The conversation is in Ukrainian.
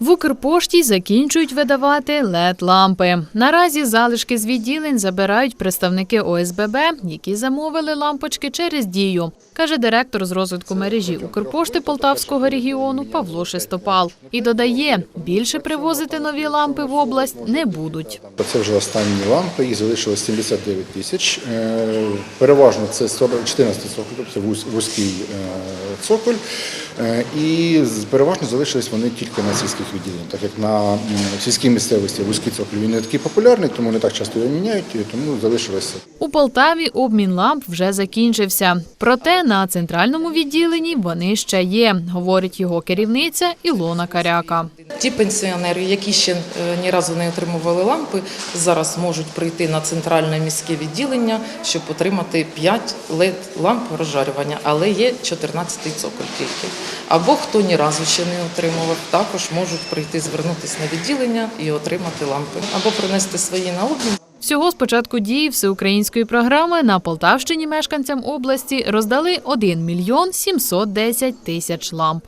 В Укрпошті закінчують видавати led лампи. Наразі залишки з відділень забирають представники ОСББ, які замовили лампочки через дію, каже директор з розвитку мережі Укрпошти Полтавського регіону Павло Шестопал. І додає, більше привозити нові лампи в область не будуть. Це вже останні лампи, їх залишилось 79 тисяч. Е, Переважно це 40 14 цоколь, тобто вузький е, цоколь. Е, І з- переважно залишились вони тільки на сільських відділеннях, так як на сільській місцевості вузький цоколь не такий популярний, тому не так часто його міняють, тому залишилося. У Полтаві обмін ламп вже закінчився. Проте на центральному відділенні вони ще є, говорить його керівниця Ілона Каряка. Ті пенсіонери, які ще е, ні разу не отримували лампи, зараз можуть прийти на центральне міське відділення, щоб отримати 5 led ламп розжарювання, але є 14 цоколь тільки. Або хто ні разу ще не отримував, також можуть прийти звернутися на відділення і отримати лампи, або принести свої на обмін. Всього з початку дії всеукраїнської програми на Полтавщині мешканцям області роздали 1 мільйон 710 тисяч ламп.